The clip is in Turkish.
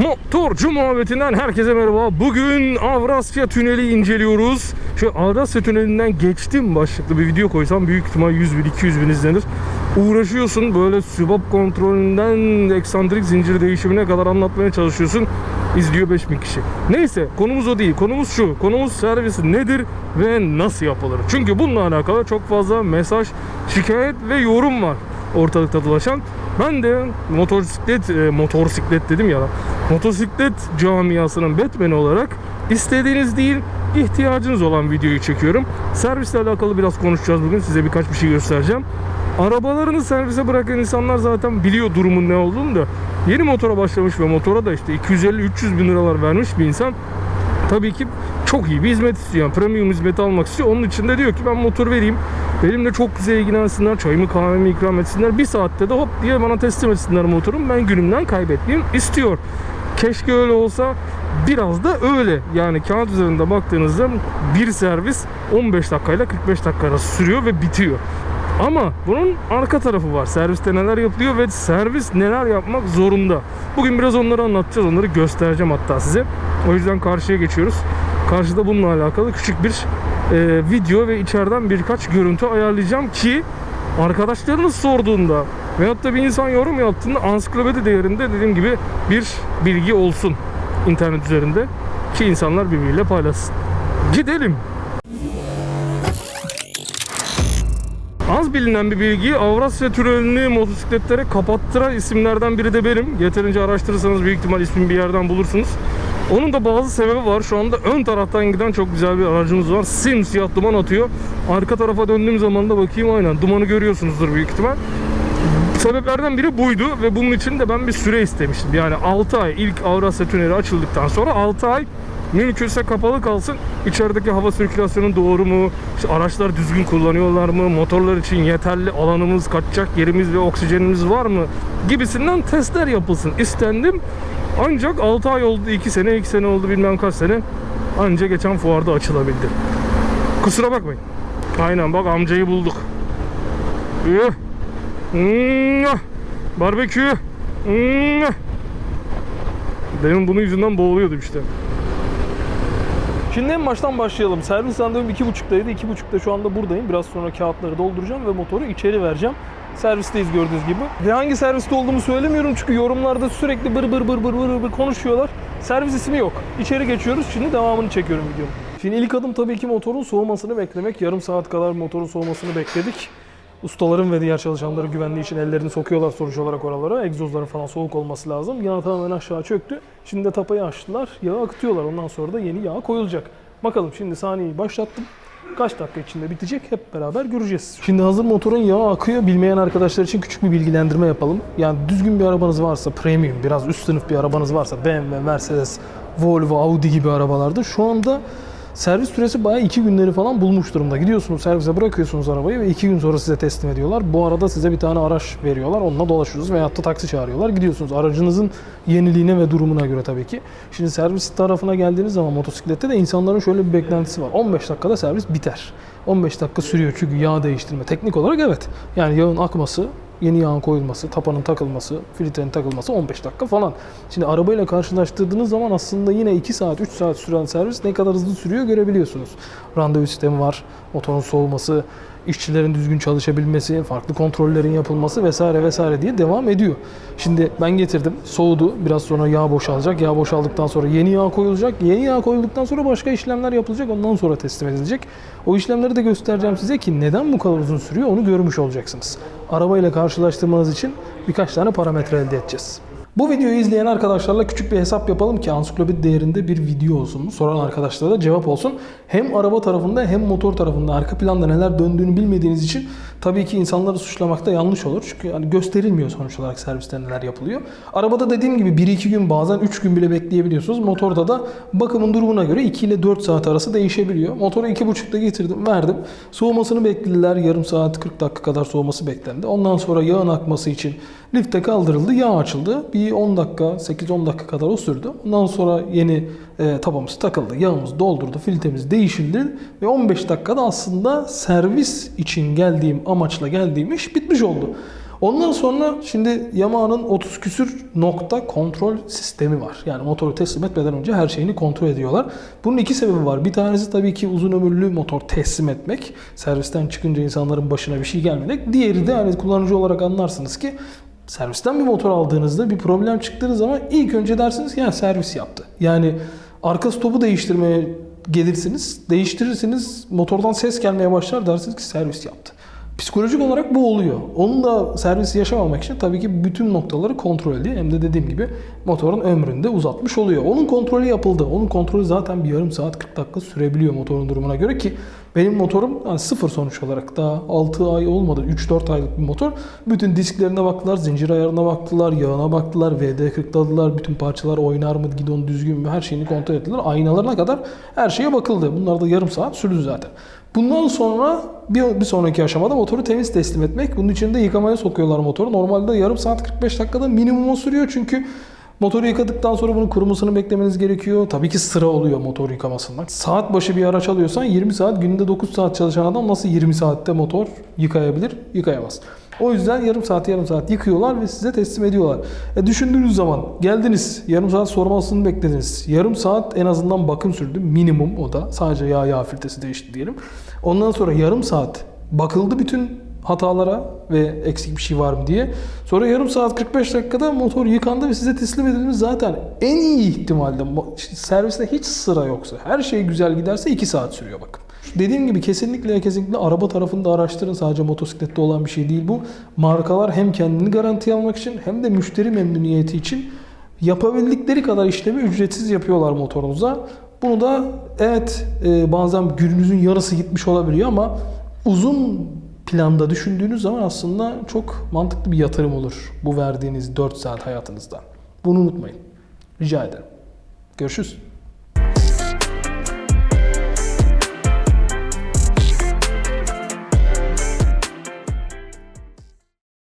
Motorcu muhabbetinden herkese merhaba. Bugün Avrasya Tüneli inceliyoruz. Şu Avrasya Tüneli'nden geçtim başlıklı bir video koysam büyük ihtimal 100 bin 200 bin izlenir. Uğraşıyorsun böyle sübap kontrolünden eksantrik zincir değişimine kadar anlatmaya çalışıyorsun. İzliyor 5000 kişi. Neyse konumuz o değil. Konumuz şu. Konumuz servis nedir ve nasıl yapılır? Çünkü bununla alakalı çok fazla mesaj, şikayet ve yorum var ortalıkta dolaşan. Ben de motosiklet, e, motosiklet dedim ya, motosiklet camiasının Batman'i olarak istediğiniz değil, ihtiyacınız olan videoyu çekiyorum. Servisle alakalı biraz konuşacağız bugün. Size birkaç bir şey göstereceğim. Arabalarını servise bırakan insanlar zaten biliyor durumun ne olduğunu da. Yeni motora başlamış ve motora da işte 250-300 bin liralar vermiş bir insan tabii ki çok iyi bir hizmet istiyor. Yani premium hizmeti almak istiyor. Onun için de diyor ki ben motor vereyim. Benimle çok güzel ilgilensinler. Çayımı kahvemi ikram etsinler. Bir saatte de hop diye bana teslim etsinler motorum. Ben günümden kaybetmeyeyim istiyor. Keşke öyle olsa. Biraz da öyle. Yani kağıt üzerinde baktığınızda bir servis 15 dakikayla 45 dakika arası sürüyor ve bitiyor. Ama bunun arka tarafı var. Serviste neler yapılıyor ve servis neler yapmak zorunda. Bugün biraz onları anlatacağız. Onları göstereceğim hatta size. O yüzden karşıya geçiyoruz. Karşıda bununla alakalı küçük bir e, video ve içeriden birkaç görüntü ayarlayacağım ki arkadaşlarınız sorduğunda veyahut da bir insan yorum yaptığında ansiklopedi değerinde dediğim gibi bir bilgi olsun internet üzerinde ki insanlar birbiriyle paylaşsın. Gidelim. Az bilinen bir bilgi Avrasya Tüneli'ni motosikletlere kapattıran isimlerden biri de benim. Yeterince araştırırsanız büyük ihtimal ismini bir yerden bulursunuz. Onun da bazı sebebi var. Şu anda ön taraftan giden çok güzel bir aracımız var. Simsiyah duman atıyor. Arka tarafa döndüğüm zaman da bakayım aynen dumanı görüyorsunuzdur büyük ihtimal. Sebeplerden biri buydu ve bunun için de ben bir süre istemiştim. Yani 6 ay ilk Avrasya Tüneli açıldıktan sonra 6 ay mümkünse kapalı kalsın. İçerideki hava sirkülasyonu doğru mu? İşte araçlar düzgün kullanıyorlar mı? Motorlar için yeterli alanımız, kaçacak yerimiz ve oksijenimiz var mı? Gibisinden testler yapılsın istendim. Ancak 6 ay oldu, 2 sene, 2 sene oldu bilmem kaç sene. Anca geçen fuarda açılabildi. Kusura bakmayın. Aynen bak amcayı bulduk. Barbekü. Mwah! Benim bunun yüzünden boğuluyordum işte. Şimdi en baştan başlayalım. Servis randevum 2.30'daydı. 2.30'da şu anda buradayım. Biraz sonra kağıtları dolduracağım ve motoru içeri vereceğim. Servisteyiz gördüğünüz gibi. Ve hangi serviste olduğumu söylemiyorum çünkü yorumlarda sürekli bır bır bır bır bır bır konuşuyorlar. Servis ismi yok. İçeri geçiyoruz. Şimdi devamını çekiyorum videonun. Şimdi ilk adım tabii ki motorun soğumasını beklemek. Yarım saat kadar motorun soğumasını bekledik. Ustaların ve diğer çalışanların güvenliği için ellerini sokuyorlar sonuç olarak oralara. Egzozların falan soğuk olması lazım. Yağ tamamen aşağı çöktü. Şimdi de tapayı açtılar. Yağı akıtıyorlar. Ondan sonra da yeni yağ koyulacak. Bakalım şimdi saniyeyi başlattım. Kaç dakika içinde bitecek hep beraber göreceğiz. Şimdi hazır motorun yağı akıyor. Bilmeyen arkadaşlar için küçük bir bilgilendirme yapalım. Yani düzgün bir arabanız varsa, premium, biraz üst sınıf bir arabanız varsa BMW, Mercedes, Volvo, Audi gibi arabalarda şu anda Servis süresi bayağı iki günleri falan bulmuş durumda. Gidiyorsunuz servise bırakıyorsunuz arabayı ve iki gün sonra size teslim ediyorlar. Bu arada size bir tane araç veriyorlar. Onunla dolaşıyorsunuz veyahut da taksi çağırıyorlar. Gidiyorsunuz aracınızın yeniliğine ve durumuna göre tabii ki. Şimdi servis tarafına geldiğiniz zaman motosiklette de insanların şöyle bir beklentisi var. 15 dakikada servis biter. 15 dakika sürüyor çünkü yağ değiştirme. Teknik olarak evet. Yani yağın akması yeni yağın koyulması, tapanın takılması, filtrenin takılması 15 dakika falan. Şimdi arabayla karşılaştırdığınız zaman aslında yine 2 saat, 3 saat süren servis ne kadar hızlı sürüyor görebiliyorsunuz. Randevu sistemi var, motorun soğuması, işçilerin düzgün çalışabilmesi, farklı kontrollerin yapılması vesaire vesaire diye devam ediyor. Şimdi ben getirdim, soğudu. Biraz sonra yağ boşalacak. Yağ boşaldıktan sonra yeni yağ koyulacak. Yeni yağ koyulduktan sonra başka işlemler yapılacak. Ondan sonra teslim edilecek. O işlemleri de göstereceğim size ki neden bu kadar uzun sürüyor onu görmüş olacaksınız. Arabayla karşılaştırmanız için birkaç tane parametre elde edeceğiz. Bu videoyu izleyen arkadaşlarla küçük bir hesap yapalım ki ansiklopedi değerinde bir video olsun. Soran arkadaşlara da cevap olsun. Hem araba tarafında hem motor tarafında arka planda neler döndüğünü bilmediğiniz için tabii ki insanları suçlamak da yanlış olur. Çünkü yani gösterilmiyor sonuç olarak serviste neler yapılıyor. Arabada dediğim gibi 1-2 gün bazen 3 gün bile bekleyebiliyorsunuz. Motorda da bakımın durumuna göre 2 ile 4 saat arası değişebiliyor. Motoru 2.5'da getirdim verdim. Soğumasını beklediler. Yarım saat 40 dakika kadar soğuması beklendi. Ondan sonra yağın akması için lifte kaldırıldı. Yağ açıldı. Bir 10 dakika 8-10 dakika kadar o sürdü. Ondan sonra yeni e, tabamız takıldı. Yağımız doldurdu. Filtremiz değişildi. Ve 15 dakikada aslında servis için geldiğim amaçla geldiğim iş bitmiş oldu. Ondan sonra şimdi Yamaha'nın 30 küsür nokta kontrol sistemi var. Yani motoru teslim etmeden önce her şeyini kontrol ediyorlar. Bunun iki sebebi var. Bir tanesi tabii ki uzun ömürlü motor teslim etmek. Servisten çıkınca insanların başına bir şey gelmemek. Diğeri de hani kullanıcı olarak anlarsınız ki servisten bir motor aldığınızda bir problem çıktığı zaman ilk önce dersiniz ki ya servis yaptı. Yani arka stopu değiştirmeye gelirsiniz, değiştirirsiniz, motordan ses gelmeye başlar dersiniz ki servis yaptı. Psikolojik olarak bu oluyor. Onun da servisi yaşamamak için tabii ki bütün noktaları kontrol ediyor. Hem de dediğim gibi motorun ömrünü de uzatmış oluyor. Onun kontrolü yapıldı. Onun kontrolü zaten bir yarım saat 40 dakika sürebiliyor motorun durumuna göre ki benim motorum yani sıfır sonuç olarak daha 6 ay olmadı 3-4 aylık bir motor. Bütün disklerine baktılar, zincir ayarına baktılar, yağına baktılar, VD40'ladılar. Bütün parçalar oynar mı, gidon düzgün mü her şeyini kontrol ettiler. Aynalarına kadar her şeye bakıldı. Bunlar da yarım saat sürdü zaten. Bundan sonra bir, bir sonraki aşamada motoru temiz teslim etmek. Bunun için de yıkamaya sokuyorlar motoru. Normalde yarım saat 45 dakikada minimum sürüyor çünkü motoru yıkadıktan sonra bunun kurumasını beklemeniz gerekiyor. Tabii ki sıra oluyor motor yıkamasından. Saat başı bir araç alıyorsan 20 saat günde 9 saat çalışan adam nasıl 20 saatte motor yıkayabilir? Yıkayamaz. O yüzden yarım saat yarım saat yıkıyorlar ve size teslim ediyorlar. E düşündüğünüz zaman geldiniz yarım saat sormasını beklediniz. Yarım saat en azından bakım sürdü minimum o da. Sadece yağ yağ filtresi değişti diyelim. Ondan sonra yarım saat bakıldı bütün hatalara ve eksik bir şey var mı diye. Sonra yarım saat 45 dakikada motor yıkandı ve size teslim edildi. Zaten en iyi ihtimalle serviste hiç sıra yoksa, her şey güzel giderse 2 saat sürüyor bakın. Dediğim gibi kesinlikle kesinlikle araba tarafında araştırın. Sadece motosiklette olan bir şey değil bu. Markalar hem kendini garantiye almak için hem de müşteri memnuniyeti için yapabildikleri kadar işlemi ücretsiz yapıyorlar motorunuza. Bunu da evet e, bazen gününüzün yarısı gitmiş olabiliyor ama uzun planda düşündüğünüz zaman aslında çok mantıklı bir yatırım olur bu verdiğiniz 4 saat hayatınızdan. Bunu unutmayın. Rica ederim. Görüşürüz.